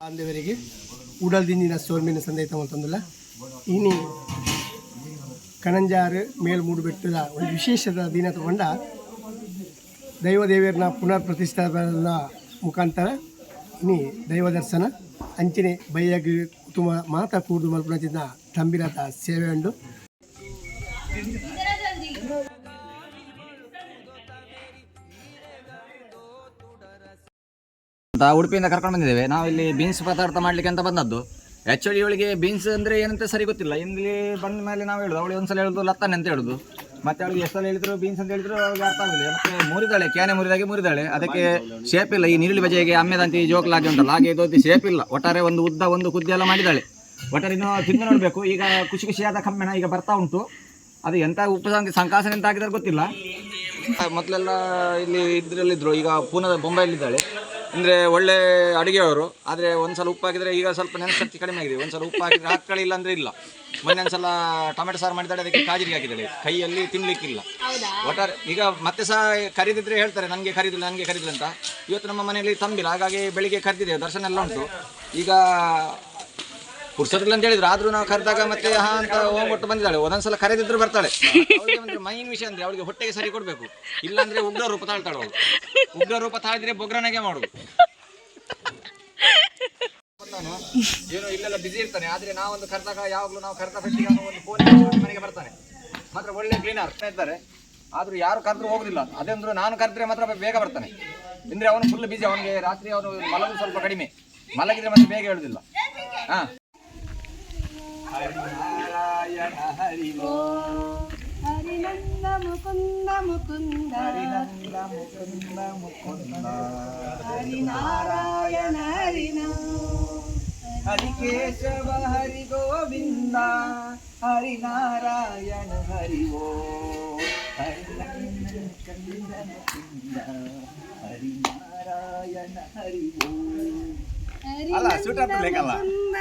ಬಾಂಧವರಿಗೆ ಉಡಲ್ದಿಂದಿನ ಸೋಲ್ಮೇನ ಸಂದೇಶ ಅಂತಂದಿಲ್ಲ ಇನ್ನು ಕಣಂಜಾರು ಮೇಲ್ಮೂಡು ಬೆಟ್ಟದ ಒಂದು ವಿಶೇಷದ ದಿನ ತಗೊಂಡ ದೈವದೇವಿಯರನ್ನ ಪುನರ್ ಪ್ರತಿಷ್ಠಾಪನ ಮುಖಾಂತರ ಇನಿ ದೈವ ದರ್ಶನ ಅಂಚನೆ ಬೈಯಾಗಿ ಕುಟುಂಬ ಮಾತಾ ಕೂಡು ಮಲ್ಪುನಚಿನ ತಂಬಿರತ ಸೇವೆ ಉಂಡು ಅಂತ ಉಡುಪಿಯಿಂದ ಕರ್ಕೊಂಡು ಬಂದಿದ್ದೇವೆ. ನಾವು ಇಲ್ಲಿ ಬೀನ್ಸ್ ಪದಾರ್ಥ ಮಾಡ್ಲಿಕ್ಕೆ ಅಂತ ಬಂದದ್ದು. ಆ್ಯಕ್ಚುಲಿ ಇವಳಿಗೆ ಬೀನ್ಸ್ ಅಂದರೆ ಏನಂತ ಸರಿ ಗೊತ್ತಿಲ್ಲ. ಇಲ್ಲಿ ಬಂದ ಮೇಲೆ ನಾವು ಹೇಳುದು ಅವಳಿಗೆ ಒಂದ್ಸಲ ಹೇಳುದು, ಲತ್ತಾನೆ ಅಂತ ಹೇಳುದು. ಮತ್ತೆ ಅವಳಿಗೆ ಎಷ್ಟು ಹೇಳಿದ್ರು ಬೀನ್ಸ್ ಅಂತ ಹೇಳಿದ್ರು, ಅವಳಿಗೆ ಅರ್ಥ ಆಗುದಿಲ್ಲ. ಮತ್ತೆ ಮುರಿದಾಳೆ, ಕ್ಯಾನೆ ಮುರಿದಾಗೆ ಮುರಿದಾಳೆ. ಅದಕ್ಕೆ ಶೇಪ್ ಇಲ್ಲ. ಈ ನೀರುಳ್ಳಿ ಬಜೆಗೆ ಅಮ್ಮೆದಂತಿ ಜೋಕ್ಲಾಗಿ ಉಂಟಲ್ಲ. ಹಾಗೆ ಇದು ಶೇಪ್ ಇಲ್ಲ. ಒಟ್ಟಾರೆ ಒಂದು ಉದ್ದ, ಒಂದು ಕುದ್ದಿ ಎಲ್ಲ ಮಾಡಿದಾಳೆ. ಒಟ್ಟಾರೆ ಇನ್ನು ತಿಂದು ನೋಡಬೇಕು. ಈಗ ಖುಷಿ ಖುಷಿಯಾದ ಕಮ್ಮೆಣ ಈಗ ಬರ್ತಾ ಉಂಟು. ಅದು ಎಂತ ಉಪಸಂಗ ಸಂಕಾಸನೆ ಅಂತ ಎಂತ ಆಗಿದ್ದಾರೆ ಗೊತ್ತಿಲ್ಲ. ಮೊದಲೆಲ್ಲ ಇಲ್ಲಿ ಇದ್ರಲ್ಲಿದ್ರು. ಈಗ ಪೂನದ ಬೊಂಬೈಲಿದ್ದಾಳೆ ಅಂದರೆ ಒಳ್ಳೆ ಅಡುಗೆಯವರು ಆದರೆ ಒಂದ್ಸಲ ಉಪ್ಪು ಹಾಕಿದ್ರೆ ಈಗ ಸ್ವಲ್ಪ ನೆನಪು ಕಡಿಮೆ ಆಗಿದೆ. ಒಂದ್ಸಲ ಉಪ್ಪು ಹಾಕಿದ್ರೆ ಹಾಕಳಿ ಇಲ್ಲ ಅಂದ್ರೆ ಇಲ್ಲ. ಮೊನ್ನೆ ಒಂದ್ಸಲ ಟೊಮೆಟೊ ಸಾರು ಮಾಡಿದಾಳೆ ಅದಕ್ಕೆ ಕಾಜಿಗೆ ಹಾಕಿದ್ದಾಳೆ ಕೈಯಲ್ಲಿ ತಿನ್ಲಿಕ್ಕಿಲ್ಲ. ಒಟ್ಟಾರೆ ಈಗ ಮತ್ತೆ ಸಹ ಕರೀದಿದ್ರೆ ಹೇಳ್ತಾರೆ ನನಗೆ ಕರೀದಿಲ್ಲ ನನಗೆ ಕರೀದಿಲ್ಲ ಅಂತ. ಇವತ್ತು ನಮ್ಮ ಮನೆಯಲ್ಲಿ ತಂಬಿಲ್ಲ ಹಾಗಾಗಿ ಬೆಳಿಗ್ಗೆ ಕರೆದಿದ್ದೇವೆ ದರ್ಶನ ಎಲ್ಲ ಉಂಟು. ಈಗ ಪುರ್ಸೋದಿಲ್ಲ ಅಂತ ಹೇಳಿದ್ರು. ಆದ್ರೂ ನಾವು ಕರೆದಾಗ ಮತ್ತೆ, ಹಾ ಅಂತ ಹೋಗ್ಬಿಟ್ಟು ಬಂದಿದ್ದಾಳೆ. ಒಂದೊಂದ್ಸಲ ಕರೆದಿದ್ರು ಬರ್ತಾಳೆ. ಮೈನ್ ವಿಷಯ ಅಂದ್ರೆ ಅವಳಿಗೆ ಹೊಟ್ಟೆಗೆ ಸರಿ ಕೊಡ್ಬೇಕು. ಇಲ್ಲಾಂದ್ರೆ ಉಗ್ರ ರೂಪ ತಾಳ್ತಾಳೆ ಅವಳು. ಉಗ್ರ ರೂಪ ತಾಳಿದ್ರೆ ಬೊಗ್ರನಾಗೆ ಮಾಡುದು ಏನೋ ಇಲ್ಲೆಲ್ಲ ಬಿಸಿ ಇರ್ತಾನೆ. ಆದ್ರೆ ನಾವೊಂದು ಕರೆದಾಗ, ಯಾವಾಗ್ಲೂ ನಾವು ಕರೆದ ಫಸ್ಟಿಗೆ ಒಂದು ಫೋನ್ ಮನೆಗೆ ಬರ್ತಾನೆ. ಮಾತ್ರ ಒಳ್ಳೆ ಕ್ಲೀನರ್ ಇದ್ದಾರೆ. ಆದ್ರೂ ಯಾರು ಕರೆದ್ರು ಹೋಗುದಿಲ್ಲ. ಅದಂದ್ರು ನಾನು ಕರೆದ್ರೆ ಮಾತ್ರ ಬೇಗ ಬರ್ತಾನೆ. ಅಂದ್ರೆ ಅವನು ಫುಲ್ ಬಿಸಿ ಅವನಿಗೆ ರಾತ್ರಿ ಅವನು ಮಲಗು ಸ್ವಲ್ಪ ಕಡಿಮೆ. ಮಲಗಿದ್ರೆ ಮತ್ತೆ ಬೇಗ ಹೇಳುದಿಲ್ಲ ಹಾ. హరి నారాయణ హరి హరి నంద ముకుంద ముకుంద హరి నంద ముకుంద ముకుంద హరి నారాయణ హరి హరి కేశవ హరి గోవింద హరి నారాయణ హరి హరి నారాయణ హరి అలా చూడట్లేదు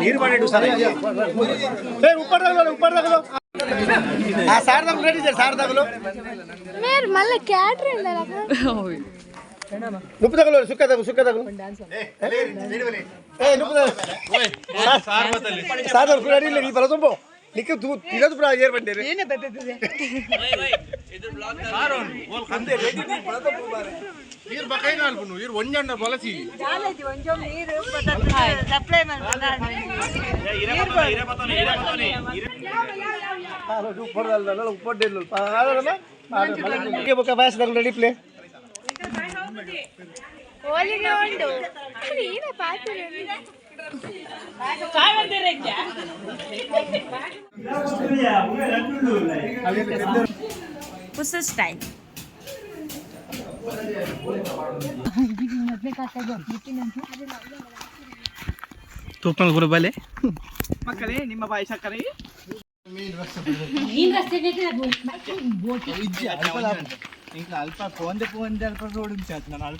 ನೀರು ಮಾಡಿಡು ಸರ್ ಸಾರ್ದಾಗ ರೆಡಿ ಸರ್ ಸಾರ್ದಾಗಲು ಮೇರ್ ಮಲ್ಲ ಕ್ಯಾಟ್ರಿ ನುಪ್ಪು ತಗೊಳ್ಳೋ ಸುಕ್ಕ ತಗೋ ಸುಕ್ಕ ತಗೋ ಏ ನುಪ್ಪು ಸಾಧಾರಣ ರೆಡಿ ಇಲ್ಲ ಈ ಬರ ತುಂಬು ನಿಕ್ಕ ತೂ ತಿನ್ನೋದು ಬಿಡ ಏರ್ ಬಂದೇರಿ ನೀರು ಬಕೈನ ಅಲ್ಪ ನೀರು ಒಂಜಣ್ಣ ಬಲಸಿ ರೆಡಿ ಪ್ಲೇ ಹೋಲಿಗೆ ಉಂಟು ನೀನೇ ಪಾತ್ರೆ What's the style? ತುಪ್ಪಲ್ ಗುರುಬಲೆ ಮಕ್ಕಳೇ ನಿಮ್ಮ ಬಾಯಿ ಸಕ್ಕರೆ ఇంకా అల్ప పోంది పోంది అల్ప రోడ్డు చేస్తున్నాను